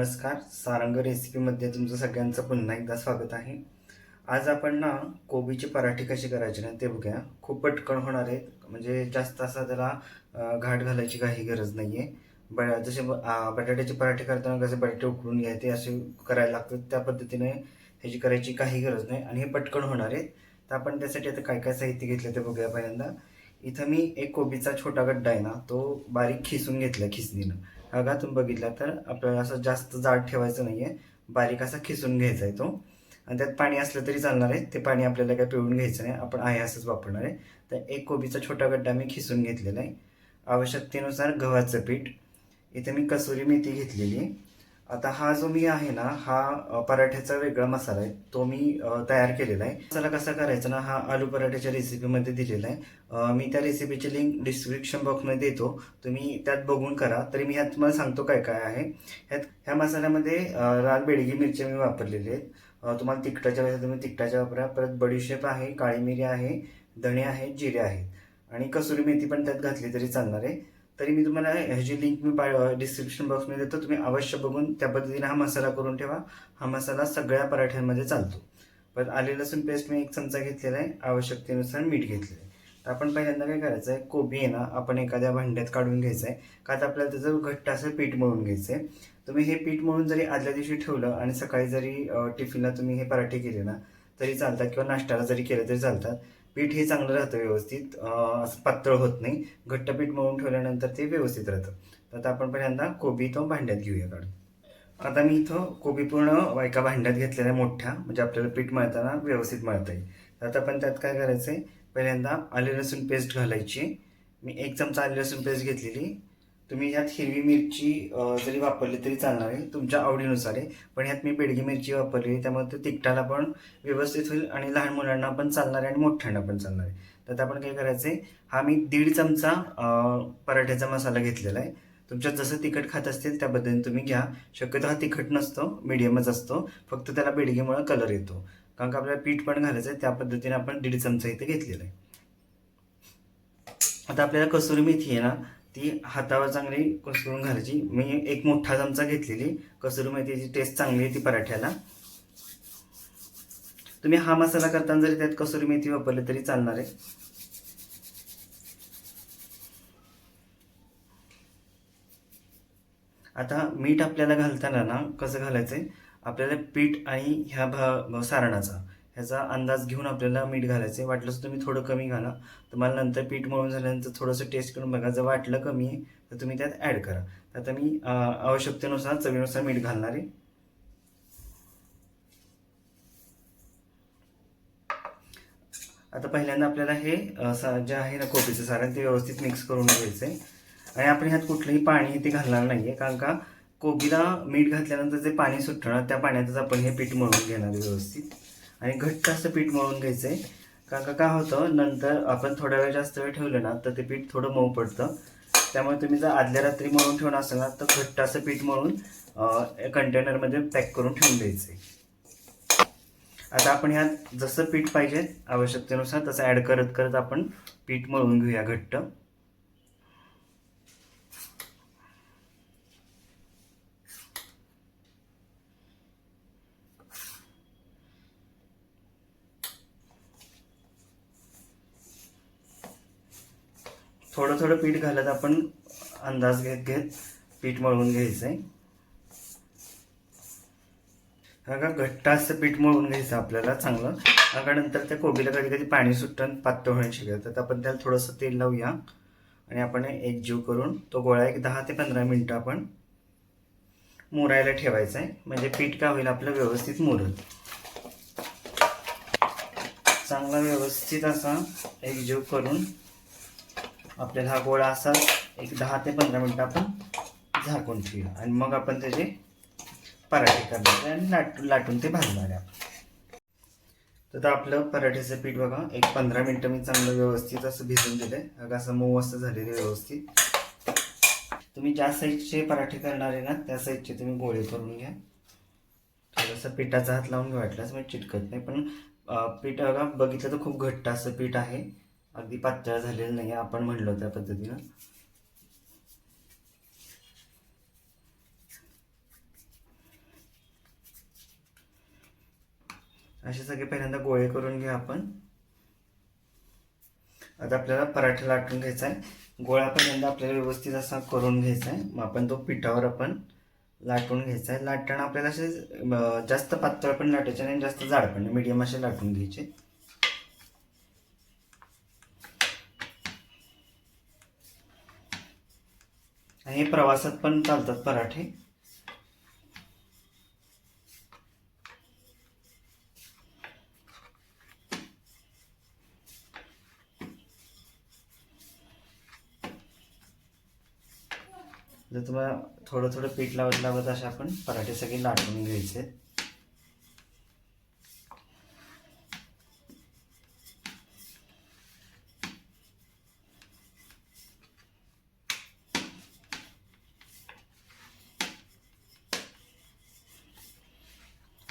नमस्कार. सारंग रेसिपीमध्ये तुमचं सगळ्यांचं पुन्हा एकदा स्वागत आहे. आज आपण ना कोबीचे पराठे कसे करायचे ना ते बघूया. खूप पटकन होणार आहेत. म्हणजे जास्त असा त्याला घाट घालायची काही गरज नाही आहे ब जसे ब- बटाट्याचे पराठे करताना कसे बटाटे उकडून घ्यायचे असे करायला लागतात. त्या पद्धतीने ह्याची करायची काही गरज नाही. आणि हे पटकन होणार आहेत. तर आपण त्यासाठी आता काय काय साहित्य घेतलं ते बघूया पहिल्यांदा. इथं मी एक कोबीचा छोटा गड्डा आहे ना तो बारीक खिसून घेतला खिसणीनं. बघा तुम्ही बघितला तर आपल्याला असं जास्त जाड ठेवायचं नाही आहे बारीक असा खिसून घ्यायचा आहे तो. आणि त्यात पाणी असलं तरी चालणार आहे. ते पाणी आपल्याला काय पिळून घ्यायचं नाही. आपण आहे असंच वापरणार आहे. तर एक कोबीचा छोटा गड्डा मी खिसून घेतलेला आहे. आवश्यकतेनुसार गव्हाचं पीठ. इथे मी कसुरी मेथी घेतलेली आहे. आता हा जो मी आहे ना हा पराठ्याचा वेगळा मसाला आहे. तो मी तयार केलेला आहे. मसाला कसा करायचा ना हा आलू पराठ्याच्या रेसिपीमध्ये दिलेला आहे. मी त्या रेसिपीची लिंक डिस्क्रिप्शन बॉक्समध्ये देतो. तुम्ही त्यात बघून करा. तरी मी ह्यात तुम्हाला सांगतो काय काय आहे. ह्यात ह्या मसाल्यामध्ये लाल बेडगी मिरची मी वापरलेली आहेत. तुम्हाला तिखटाच्या वेळेस तुम्ही तिखटाच्या वापरा. परत बडीशेप आहे काळी मिरी आहे धणे आहेत जिरे आहेत. आणि कसुरी मेथी पण त्यात घातली तरी चालणार आहे. तरी मी तुम्हाला ह्याची लिंक मी डिस्क्रिप्शन बॉक्समध्ये देतो तुम्ही अवश्य बघून त्या पद्धतीने हा मसाला करून ठेवा. हा मसाला सगळ्या पराठ्यांमध्ये चालतो. परत आले लसूण पेस्ट मी एक चमचा घेतलेला आहे. आवश्यकतेनुसार मीठ घेतलेलं आहे. तर आपण पहिल्यांदा काय करायचं आहे कोबी आहे ना आपण एखाद्या भांड्यात काढून घ्यायचं आहे का तर आपल्याला त्याचं घट्ट असं पीठ मळून घ्यायचं आहे तुम्ही हे पीठ मळून जरी आदल्या दिवशी ठेवलं आणि सकाळी जरी टिफिनला तुम्ही हे पराठे केले ना तरी चालतात किंवा नाश्त्याला जरी केलं तरी चालतात. पीठ हे चांगलं राहतं व्यवस्थित. असं पातळ होत नाही. घट्ट पीठ मळून ठेवल्यानंतर ते व्यवस्थित राहतं. तर आता आपण पहिल्यांदा कोबी तो भांड्यात घेऊया काढून. आता मी इथं कोबी पूर्ण एका भांड्यात घेतलेल्या मोठ्या म्हणजे आपल्याला पीठ मळताना व्यवस्थित मळता येईल. तर आता आपण त्यात काय करायचं आहे पहिल्यांदा आले लसूण पेस्ट घालायची. मी एक चमचा आले लसूण पेस्ट घेतलेली. तुम्ही ह्यात हिरवी मिरची जरी वापरली तरी चालणार आहे तुमच्या आवडीनुसार आहे. पण ह्यात मी बेडगी मिरची वापरली त्यामुळे ते तिखटाला पण व्यवस्थित होईल आणि लहान मुलांना पण चालणार आहे आणि मोठ्यांना पण चालणार आहे. तर आता आपण काय करायचं आहे हा मी दीड चमचा पराठ्याचा मसाला घेतलेला आहे. तुमच्यात जसं तिखट खात असतील त्या पद्धतीने तुम्ही घ्या. शक्यतो हा तिखट नसतो मिडियमच असतो. फक्त त्याला बेडगीमुळे कलर येतो. कारण का आपल्याला पीठ पण घालायचं आहे त्या पद्धतीने आपण दीड चमचा इथे घेतलेला आहे. आता आपल्याला कसुरी मेथी आहे ना ती हातावर चांगली कसरून घालायची. मी एक मोठा चमचा घेतलेली. कसुरी मेथीची टेस्ट चांगली आहे ती पराठ्याला. तुम्ही हा मसाला करताना जरी त्यात कसुरी मेथी वापरली तरी चालणार आहे. आता मीठ आपल्याला घालताना ना कसं घालायचं आहे आपल्याला पीठ आणि ह्या भा सारणाचा. ह्याचा अंदाज घेऊन आपल्याला मीठ घालायचं आहे वाटलंच तुम्ही थोडं कमी घाला. तुम्हाला नंतर पीठ मळून झाल्यानंतर थोडंसं टेस्ट करून बघा. जर वाटलं कमी आहे तर तुम्ही त्यात ॲड करा. तर आता मी आवश्यकतेनुसार चवीनुसार मीठ घालणार आहे. आता पहिल्यांदा आपल्याला हे सा- जे आहे ना कोबीचं सारण ते व्यवस्थित मिक्स करून घ्यायचं आहे आणि आपण ह्यात कुठलंही पाणी ते घालणार नाही आहे कारण का कोबीला मीठ घातल्यानंतर जे पाणी सुटणार त्या पाण्यातच आपण हे पीठ मळून घेणार आहे व्यवस्थित. आणि घट्ट असं पीठ मळून घ्यायचं आहे कारण का काय होतं नंतर आपण थोड्या वेळ जास्त वेळ ठेवलं ना तर ते पीठ थोडं मऊ पडतं. त्यामुळे तुम्ही जर आदल्या रात्री मळून ठेवणं असेल ना तर घट्ट असं पीठ मळून कंटेनरमध्ये पॅक करून ठेवून द्यायचं आहे आता आपण ह्यात जसं पीठ पाहिजे आवश्यकतेनुसार तसं ॲड करत करत आपण पीठ मळून घेऊया घट्ट. थोडं थोडं पीठ घालत आपण अंदाज घेत घेत पीठ मळून घ्यायचं आहे का घट्ट असं पीठ मळून घ्यायचं आपल्याला चांगलं. का नंतर त्या कोबीला कधी कधी पाणी सुटतं पातळ होण्याची शिकत तर आपण त्याला थोडंसं तेल लावूया आणि आपण एक जीव करून तो गोळा एक दहा ते पंधरा मिनटं आपण मुरायला ठेवायचा आहे म्हणजे पीठ काय होईल आपलं व्यवस्थित मुरत. चांगला व्यवस्थित असा एक जीव करून आपल्याला हा गोळा असा एक दहा ते पंधरा मिनटं आपण झाकून ठेवूया. आणि मग आपण त्याचे पराठे करणार आहे आणि लाट लाटून ते भाजणार आहे आपण. तर आपलं पराठ्याचं पीठ बघा एक पंधरा मिनटं मी चांगलं व्यवस्थित असं भिजून दिलं आहे अगं असं मऊ असं झालेलं आहे व्यवस्थित. तुम्ही ज्या साईजचे पराठे करणार आहे ना त्या साईजचे तुम्ही गोळे करून घ्या. थोडंसं पिठाचा हात लावून घ्या वाटल्यास म्हणजे चिटकत नाही पण पीठ बघा बघितलं तर खूप घट्ट असं पीठ आहे. अगदी पातळ झालेलं नाही आपण म्हणलो त्या पद्धतीनं. असे सगळे पहिल्यांदा गोळे करून घ्या आपण. आता आपल्याला पराठा लाटून घ्यायचा आहे. गोळा पहिल्यांदा आपल्याला व्यवस्थित असा करून घ्यायचा आहे. मग आपण तो पिठावर आपण लाटून घ्यायचा आहे. लाटताना आपल्याला असे जास्त पातळ पण लाटायचे नाही जास्त जाड पण मीडियम असे लाटून घ्यायचे. हे प्रवासात पण चालतात पराठे. जर तुम्हाला थोडं थोडं पीठ लावत लावत असे आपण पराठे सगळे लाटून घ्यायचे.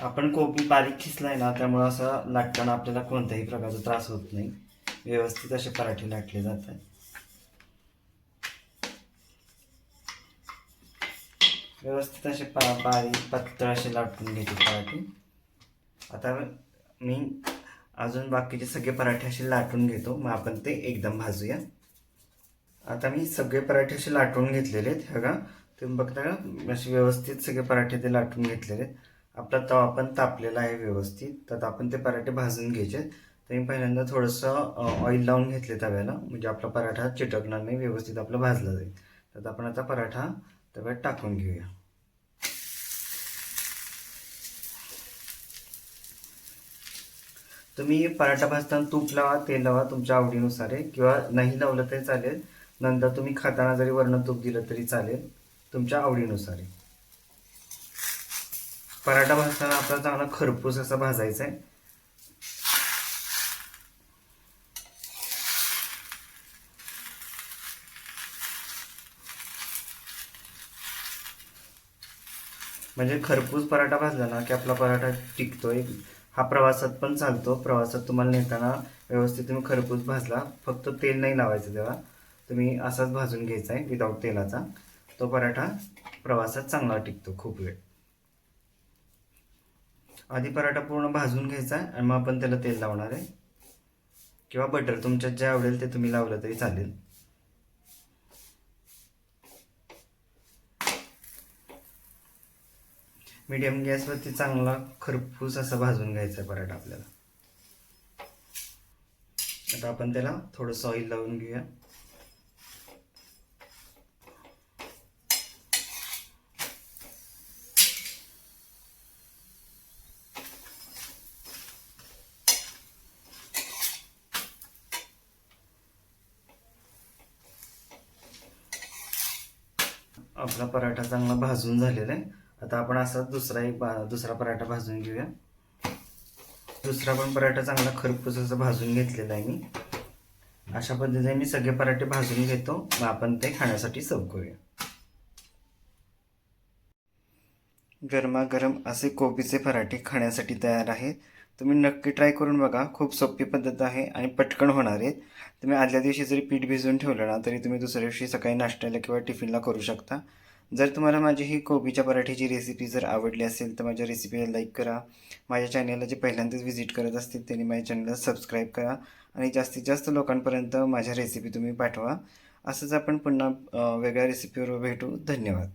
आपण कोबी बारीक खिसलाय ना त्यामुळं असं लाटताना आपल्याला कोणत्याही प्रकारचा त्रास होत नाही. व्यवस्थित असे पराठे लाटले जातात. व्यवस्थित असे पा बारीक पातळ असे लाटून घेते पराठे. आता मी अजून बाकीचे सगळे पराठे असे लाटून घेतो. मग आपण ते एकदम भाजूया. आता मी सगळे पराठे असे लाटून घेतलेले आहेत. बघा तुम्ही बघता का? असे व्यवस्थित सगळे पराठे ते लाटून घेतलेले आहेत. आपला तवा पण तापलेला आहे व्यवस्थित. तर आपण ते पराठे भाजून घ्यायचे. आहेत. तर मी पहिल्यांदा थोडंसं ऑइल लावून घेतले तव्याला. म्हणजे आपला पराठा चिटकणार नाही व्यवस्थित आपला भाजला जाईल. तर आपण आता पराठा तव्यात टाकून घेऊया. तुम्ही पराठा भाजताना तूप लावा तेल लावा तुमच्या आवडीनुसार आहे. किंवा नाही लावलं तरी चालेल. नंतर तुम्ही खाताना जरी वरण तूप दिलं तरी चालेल. तुमच्या आवडीनुसार आहे. पराठा भाजताना आपला चांगला खरपूस असा भाजायचा आहे. म्हणजे खरपूस पराठा भाजला ना की आपला पराठा टिकतोय. हा प्रवासात पण चालतो. प्रवासात तुम्हाला नेताना व्यवस्थित तुम्ही खरपूस भाजला. फक्त तेल नाही लावायचं तेव्हा. तुम्ही असाच भाजून घ्यायचा आहे विदाऊट तेलाचा. तो पराठा प्रवासात चांगला टिकतो खूप वेळ. आधी पराठा पूर्ण भाजून घ्यायचा आहे आणि मग आपण त्याला तेल लावणार आहे. किंवा बटर तुमच्यात जे आवडेल ते तुम्ही लावलं तरी चालेल. मीडियम गॅसवरती चांगला खरपूस असा भाजून घ्यायचा आहे पराठा आपल्याला. आता आपण त्याला थोडंसं ऑइल लावून घेऊया. आपला पराठा चांगला भाजून झालेला आहे. आता आपण असा दुसरा एक बा दुसरा पराठा भाजून घेऊया. दुसरा पण पराठा चांगला खरपूस असा भाजून घेतलेला आहे मी. अशा पद्धतीने मी सगळे पराठे भाजून घेतो. मग आपण ते खाण्यासाठी सर्व करूया. गरमागरम असे कोबीचे पराठे खाण्यासाठी तयार आहेत तुम्ही नक्की ट्राय करून बघा. खूप सोपी पद्धत आहे आणि पटकन होणार आहेत तुम्ही आदल्या दिवशी जरी पीठ भिजवून ठेवलं ना तरी तुम्ही दुसऱ्या दिवशी सकाळी नाश्त्याला किंवा टिफिनला करू शकता. जर तुम्हाला माझी ही कोबीच्या पराठीची रेसिपी जर आवडली असेल तर माझ्या रेसिपीला लाईक करा. माझ्या चॅनलला जे पहिल्यांदाच व्हिजिट करत असतील त्यांनी माझ्या चॅनलला सबस्क्राईब करा आणि जास्तीत जास्त लोकांपर्यंत माझ्या रेसिपी तुम्ही पाठवा. असंच आपण पुन्हा वेगळ्या रेसिपीवर भेटू. धन्यवाद.